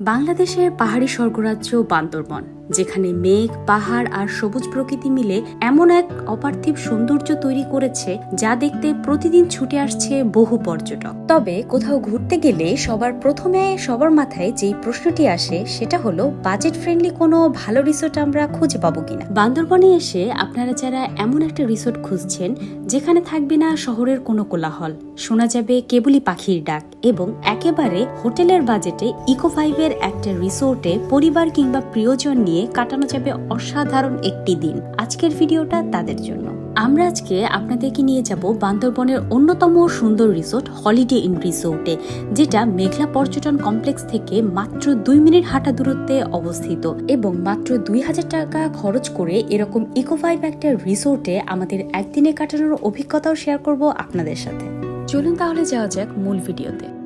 বাংলাদেশের পাহাড়ি স্বর্গরাজ্য বান্দরবন। যেখানে মেঘ, পাহাড় আর সবুজ প্রকৃতি মিলে এমন এক অপার্থিব সৌন্দর্য তৈরি করেছে যা দেখতে প্রতিদিন ছুটে আসছে বহু পর্যটক। তবে কোথাও ঘুরতে গেলে সবার প্রথমে, সবার মাথায় যেই প্রশ্নটি আসে, সেটা হলো বাজেট ফ্রেন্ডলি কোনো ভালো রিসোর্ট আমরা খুঁজে পাবো কিনা? বান্দরবনে এসে আপনারা যারা এমন একটা রিসোর্ট খুঁজছেন, যেখানে থাকবে না শহরের কোনো কোলাহল, শোনা যাবে কেবলই পাখির ডাক এবং একেবারে হোটেলের বাজেটে ইকো ফাইভের একটা রিসোর্টে পরিবার কিংবা প্রিয়জন নিয়ে কাটানো যাবে অসাধারণ একটি দিন। আজকের ভিডিওটা তাদের জন্য। আমরা আজকে আপনাদেরকে নিয়ে যাব বান্দরবনের অন্যতম সুন্দর রিসোর্ট হলিডে ইন রিসোর্টে, যেটা মেঘলা পর্যটন কমপ্লেক্স থেকে মাত্র দুই মিনিট হাঁটা দূরত্বে অবস্থিত এবং মাত্র দুই হাজার টাকা খরচ করে এরকম ইকো ফাইভ একটা রিসোর্টে আমাদের একদিনে কাটানোর অভিজ্ঞতাও শেয়ার করব আপনাদের সাথে। চলুন তাহলে যাওয়া যাক মূল ভিডিওতে।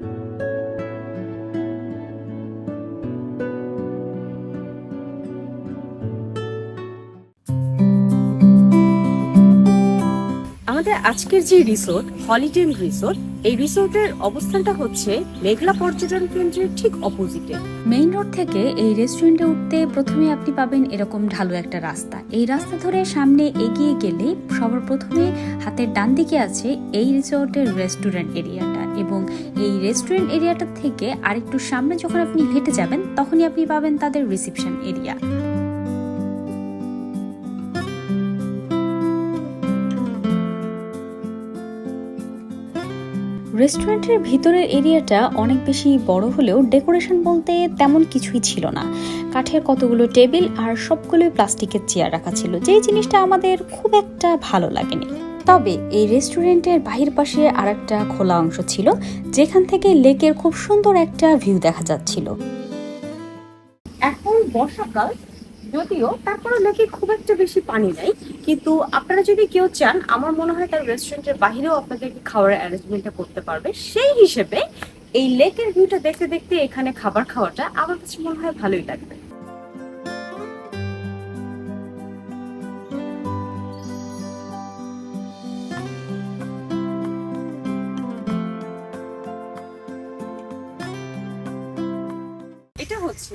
আজকের যে রিসোর্ট হলিডেন রিসোর্ট এই রিসোর্টের অবস্থানটা হচ্ছে মেঘলা পর্যটন কেন্দ্রের ঠিক অপোজিটে মেইন রোড থেকে এই রেস্টুরেন্টে উঠতে প্রথমে আপনি পাবেন এরকম ঢালু একটা রাস্তা। এই রাস্তা ধরে সামনে এগিয়ে গেলে সবার প্রথমে হাতের ডান দিকে আছে এই রিসোর্টের রেস্টুরেন্ট এরিয়াটা এবং এই রেস্টুরেন্ট এরিয়াটা থেকে আরেকটু সামনে যখন আপনি হেঁটে যাবেন, তখনই আপনি পাবেন তাদের রিসেপশন এরিয়া রেস্টুরেন্টের ভিতরের এরিয়াটা অনেক বেশি বড় হলেও ডেকোরেশন বলতে তেমন কিছুই ছিল না। কাঠের কতগুলো টেবিল আর সবগুলোই প্লাস্টিকের চেয়ার রাখা ছিল, যেই জিনিসটা আমাদের খুব একটা ভালো লাগেনি। তবে এই রেস্টুরেন্টের বাহির পাশে আর একটা খোলা অংশ ছিল, যেখান থেকে লেকের খুব সুন্দর একটা ভিউ দেখা যাচ্ছিল। এখন বর্ষাকাল, যদিও তারপরে লেকে খুব একটা বেশি পানি নাই। কিন্তু আপনারা যদি কেউ চান, আমার মনে হয় তার রেস্টুরেন্টের বাইরেও আপনাদেরকে খাওয়ার অ্যারেঞ্জমেন্টটা করতে পারবে। সেই হিসেবে এই লেকের ভিউটা দেখতে দেখতে এখানে খাবার খাওয়াটা আমার কাছে মনে হয় ভালোই লাগবে। এটা হচ্ছে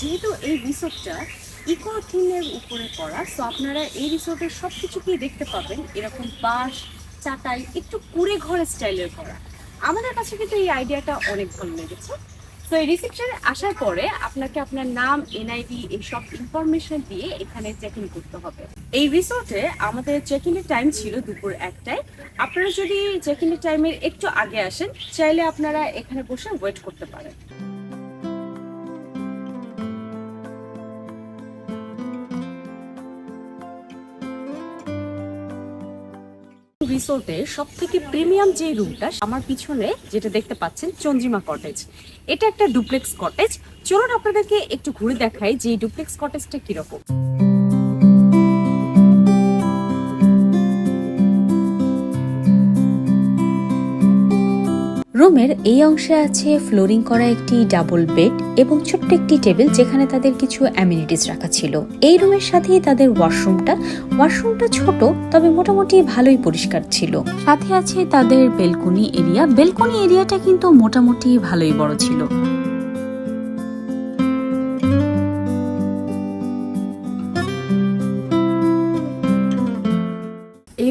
যেহেতু এই রিসোর্টটা ইকো থিমের উপরে করা সো আপনারা এই রিসোর্টের সব কিছুকেই দেখতে পাবেন। এরকম বাঁশ, চাটাই, একটু কুড়ে ঘর স্টাইলের করা। আমাদের কাছে কিন্তু এই আইডিয়াটা অনেক ভালো লেগেছে। তো এই রিসেপশনে আসার পরে আপনাকে আপনার নাম এনআইডি এই সব ইনফরমেশন দিয়ে এখানে চেক ইন করতে হবে। এই রিসোর্টে আমাদের চেক ইনের টাইম ছিল দুপুর একটায়। আপনারা যদি চেক ইনের টাইমের একটু আগে আসেন, চাইলে আপনারা এখানে বসে ওয়েট করতে পারেন। রিসোর্টের সব থেকে প্রিমিয়াম যে রুমটা আমার পিছনে যেটা দেখতে পাচ্ছেন চঞ্জিমা কটেজ এটা একটা ডুপ্লেক্স কটেজ চলুন আপনাদেরকে একটু ঘুরে দেখাই যে এই ডুপ্লেক্স কটেজটা কীরকম। রুমের এই অংশে আছে ফ্লোরিং করা একটি ডাবল বেড এবং ছোট্ট একটি টেবিল যেখানে তাদের কিছু অ্যামিনিটিস রাখা ছিল। এই রুমের সাথেই তাদের ওয়াশরুমটা। ওয়াশরুমটা ছোট, তবে মোটামুটি ভালোই পরিষ্কার ছিল। সাথে আছে তাদের বেলকনি এরিয়া। বেলকনি এরিয়াটা কিন্তু মোটামুটি ভালোই বড় ছিল।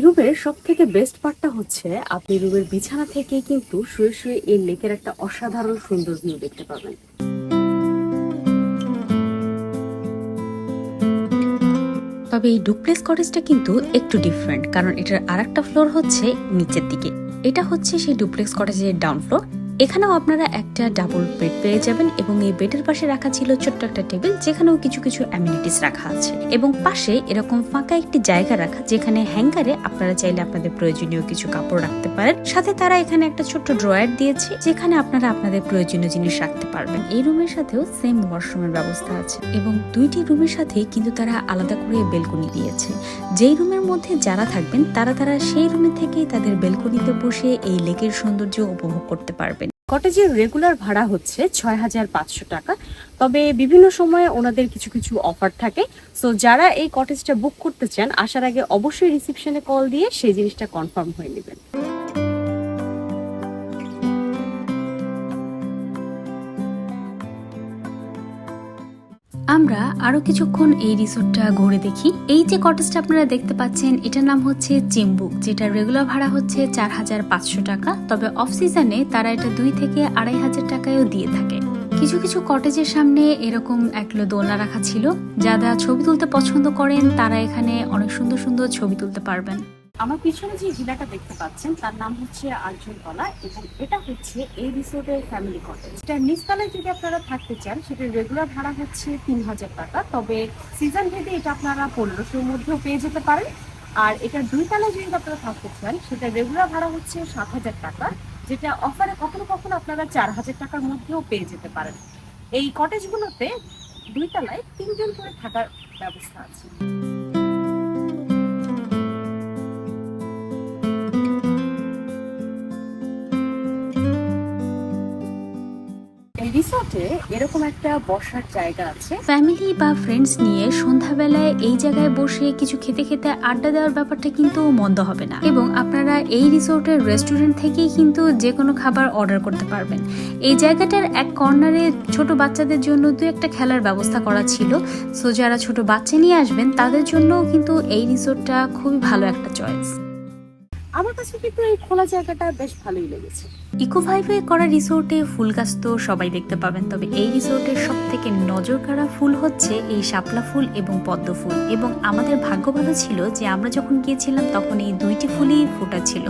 রুমের সব থেকে বেস্ট পার্টটা হচ্ছে, আপনি রুবের বিছানা থেকে কিন্তু শুয়ে শুয়ে এই লেকের একটা অসাধারণ সুন্দর ভিউ দেখতে পাবেন। তবে এই ডুপ্লেস কটেজটা কিন্তু একটু ডিফারেন্ট কারণ এটার আরেকটা ফ্লোর হচ্ছে নিচের দিকে। এটা হচ্ছে সেই ডুপ্লেক্স কটেজের ডাউন ফ্লোর এখানেও আপনারা একটা ডাবল বেড পেয়ে যাবেন এবং এই বেডের পাশে রাখা ছিল ছোট্ট একটা টেবিল যেখানেও কিছু কিছু অ্যামিনিটিস রাখা আছে। এবং পাশে এরকম ফাঁকা একটি জায়গা রাখা, যেখানে হ্যাঙ্গারে আপনারা চাইলে আপনাদের প্রয়োজনীয় কিছু কাপড় রাখতে পারেন। সাথে তারা এখানে একটা ছোট্ট ড্রয়ার দিয়েছে, যেখানে আপনারা আপনাদের প্রয়োজনীয় জিনিস রাখতে পারবেন। এই রুমের সাথেও সেম ওয়াশরুমের ব্যবস্থা আছে। এবং দুইটি রুমের সাথে কিন্তু তারা আলাদা করে বেলকনি দিয়েছে। যেই রুমের মধ্যে যারা থাকবেন, তারা তারা সেই রুমে থেকেই তাদের বেলকনিতে বসে এই লেকের সৌন্দর্য উপভোগ করতে পারবেন কটেজের রেগুলার ভাড়া হচ্ছে ছয় হাজার পাঁচশো টাকা। তবে বিভিন্ন সময়ে ওনাদের কিছু কিছু অফার থাকে। সো যারা এই কটেজটা বুক করতে চান, আসার আগে অবশ্যই রিসিপশনে কল দিয়ে সেই জিনিসটা কনফার্ম হয়ে নেবেন। আমরা আরও কিছুক্ষণ এই রিসোর্টটা ঘুরে দেখি। এই যে কটেজটা আপনারা দেখতে পাচ্ছেন, এটার নাম হচ্ছে চিম্বুক যেটা রেগুলার ভাড়া হচ্ছে চার হাজার পাঁচশো টাকা। তবে অফ সিজনে তারা এটা দুই থেকে আড়াই হাজার টাকায়ও দিয়ে থাকে। কিছু কিছু কটেজের সামনে এরকম একলো দোলনা রাখা ছিল। যারা ছবি তুলতে পছন্দ করেন, তারা এখানে অনেক সুন্দর সুন্দর ছবি তুলতে পারবেন। আমার পিছনে যে ভিলাটা দেখতে পাচ্ছেন, তার নাম হচ্ছে আর্জনতলা এবং এটা হচ্ছে এই রিসোর্টের ফ্যামিলি কটেজ এটা নিচতলায় যদি আপনারা থাকতে চান, সেটা রেগুলার ভাড়া হচ্ছে তিন হাজার টাকা। তবে সিজন ভেদে এটা আপনারা পনেরোশোর মধ্যেও পেয়ে যেতে পারেন। আর এটা দুই তলায় যদি আপনারা থাকতে চান, সেটা রেগুলার ভাড়া হচ্ছে সাত হাজার টাকা, যেটা অফারে কখনো কখনো আপনারা চার হাজার টাকার মধ্যেও পেয়ে যেতে পারেন। এই কটেজগুলোতে দুই তলায় তিনজন করে থাকার ব্যবস্থা আছে। এই এরকম একটা বসার জায়গা আছে। ফ্যামিলি বা ফ্রেন্ডস নিয়ে সন্ধ্যাবেলায় এই জায়গায় বসে কিছু খেতে খেতে আড্ডা দেওয়ার ব্যাপারটা কিন্তু মন্দ হবে না। এবং আপনারা এই রিসোর্টের রেস্টুরেন্ট থেকেই কিন্তু যে কোনো খাবার অর্ডার করতে পারবেন। এই জায়গাটার এক কর্নারে ছোট বাচ্চাদের জন্য দু একটা খেলার ব্যবস্থা করা ছিল। সো যারা ছোট বাচ্চা নিয়ে আসবেন, তাদের জন্যও কিন্তু এই রিসোর্টটা খুবই ভালো একটা চয়েস আমার কাছে কিন্তু এই খোলা জায়গাটা বেশ ভালোই লেগেছে। ইকো ফাইভে করা রিসোর্টে ফুল গাছ তো সবাই দেখতে পাবেন, তবে এই রিসোর্টের সব থেকে নজর কাড়া ফুল হচ্ছে এই শাপলা ফুল এবং পদ্ম ফুল। এবং আমাদের ভাগ্য ভালো ছিল যে আমরা যখন গিয়েছিলাম তখন এই দুইটি ফুলই ফোটা ছিল।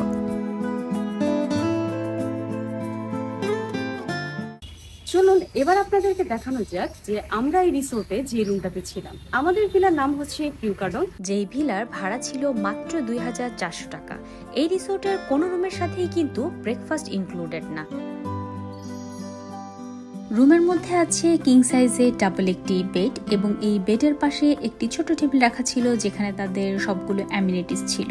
এবার আপনাদেরকে দেখানো যাক যে আমরা এই রিসোর্টে যে রুমটাতে ছিলাম। আমাদের ভিলার নাম হচ্ছে কিউকাডন যেই ভিলার ভাড়া ছিল মাত্র দুই হাজার চারশো টাকা। এই রিসোর্টের কোনো রুমের সাথেই কিন্তু ব্রেকফাস্ট ইনক্লুডেড না। রুমের মধ্যে আছে কিং সাইজের ডাবল একটি বেড এবং এই বেডের পাশে একটি ছোট টেবিল রাখা ছিল যেখানে তাদের সবগুলো অ্যামিনিটিস ছিল।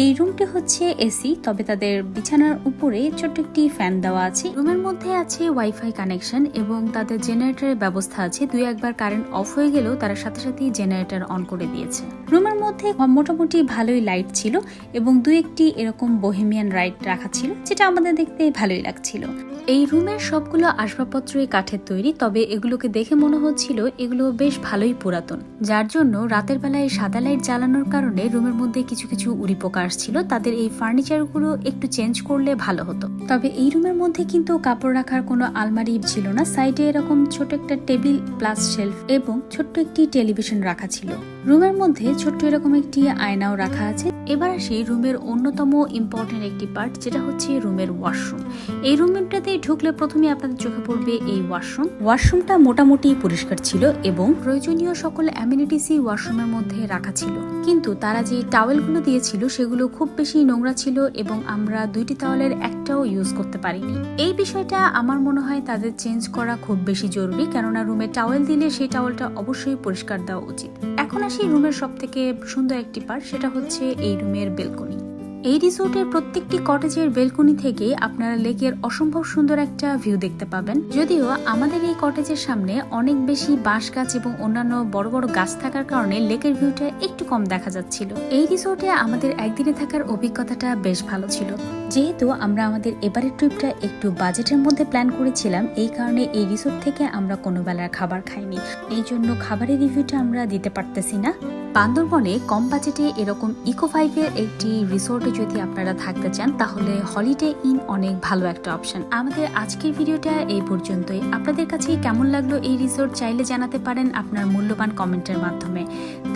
এই রুমটি হচ্ছে এসি তবে তাদের বিছানার উপরে ছোট্ট একটি ফ্যান দেওয়া আছে। রুমের মধ্যে আছে ওয়াইফাই কানেকশন এবং তাদের জেনারেটরের ব্যবস্থা আছে। দুই একবার কারেন্ট অফ হয়ে গেলেও তারা সাথে সাথেই জেনারেটর অন করে দিয়েছে। রুমের মধ্যে মোটামুটি ভালোই লাইট ছিল এবং দু একটি এরকম বোহেমিয়ান রাইড রাখা ছিল, যেটা আমাদের দেখতে ভালোই লাগছিল। এই রুমের সবগুলো আসবাবপত্রই কাঠের তৈরি, তবে এগুলোকে দেখে মনে হচ্ছিল এগুলো বেশ ভালোই পুরাতন। যার জন্য রাতের বেলায় সাদা লাইট জ্বালানোর কারণে রুমের মধ্যে কিছু কিছু উড়ি পোকা আসছিল, তাদের এই ফার্নিচারগুলো একটু চেঞ্জ করলে ভালো হতো। তবে এই রুমের মধ্যে কিন্তু কাপড় রাখার কোনো আলমারি ছিল না, সাইডে এরকম ছোট একটা টেবিল প্লাস শেলফ এবং ছোট্ট একটি টেলিভিশন রাখা ছিল। রুমের মধ্যে ছোট্ট এরকম একটি আয়নাও রাখা আছে। এবার আসি রুমের অন্যতম ইম্পর্টেন্ট একটি পার্ট, যেটা হচ্ছে রুমের ওয়াশরুম। এই রুমটাতে ঢুকলে প্রথমে আপনাদের চোখে পড়বে এই ওয়াশরুম। ওয়াশরুমটা মোটামুটি পরিষ্কার ছিল এবং প্রয়োজনীয় সকল অ্যামিনিটিসই ওয়াশরুমের মধ্যে রাখা ছিল। কিন্তু তারা যে টাওয়েলগুলো দিয়েছিল সেগুলো খুব বেশি নোংরা ছিল এবং আমরা দুইটি টাওয়েলের একটাও ইউজ করতে পারিনি। এই বিষয়টা আমার মনে হয় তাদের চেঞ্জ করা খুব বেশি জরুরি কেননা রুমে টাওয়েল দিলে সেই টাওয়েলটা অবশ্যই পরিষ্কার দেওয়া উচিত। এখন আসি রুমের সব থেকে সুন্দর একটি পার্ট সেটা হচ্ছে এই রুমের বেলকনি এই রিসোর্টের প্রত্যেকটি কটেজের বেলকনি থেকে আপনারা লেকের অসম্ভব সুন্দর একটা ভিউ দেখতে পাবেন। যদিও আমাদের এই কটেজের সামনে অনেক বেশি বাঁশ গাছ এবং অন্যান্য বড় বড় গাছ থাকার কারণে লেকের ভিউটা একটু কম দেখা যাচ্ছিল। এই রিসোর্টে আমাদের একদিনে থাকার অভিজ্ঞতাটা বেশ ভালো ছিল। যেহেতু আমরা আমাদের এবারের ট্রিপটা একটু বাজেটের মধ্যে প্ল্যান করেছিলাম, এই কারণে এই রিসোর্ট থেকে আমরা কোনো বেলার খাবার খাইনি। এই জন্য খাবারের রিভিউটা আমরা দিতে পারতেছি না। বান্দরবনে কম বাজেটে এরকম ইকো ফাইভের একটি রিসোর্টে যদি আপনারা থাকতে চান, তাহলে হলিডে ইন অনেক ভালো একটা অপশন। আমাদের আজকের ভিডিওটা এই পর্যন্তই। আপনাদের কাছে কেমন লাগল এই রিসোর্ট চাইলে জানাতে পারেন আপনার মূল্যবান কমেন্টের মাধ্যমে।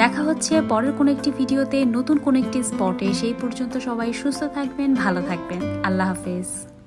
দেখা হচ্ছে পরের কোনো একটি ভিডিওতে, নতুন কোনো একটি স্পটে। সেই পর্যন্ত সবাই সুস্থ থাকবেন, ভালো থাকবেন। আল্লাহ হাফেজ।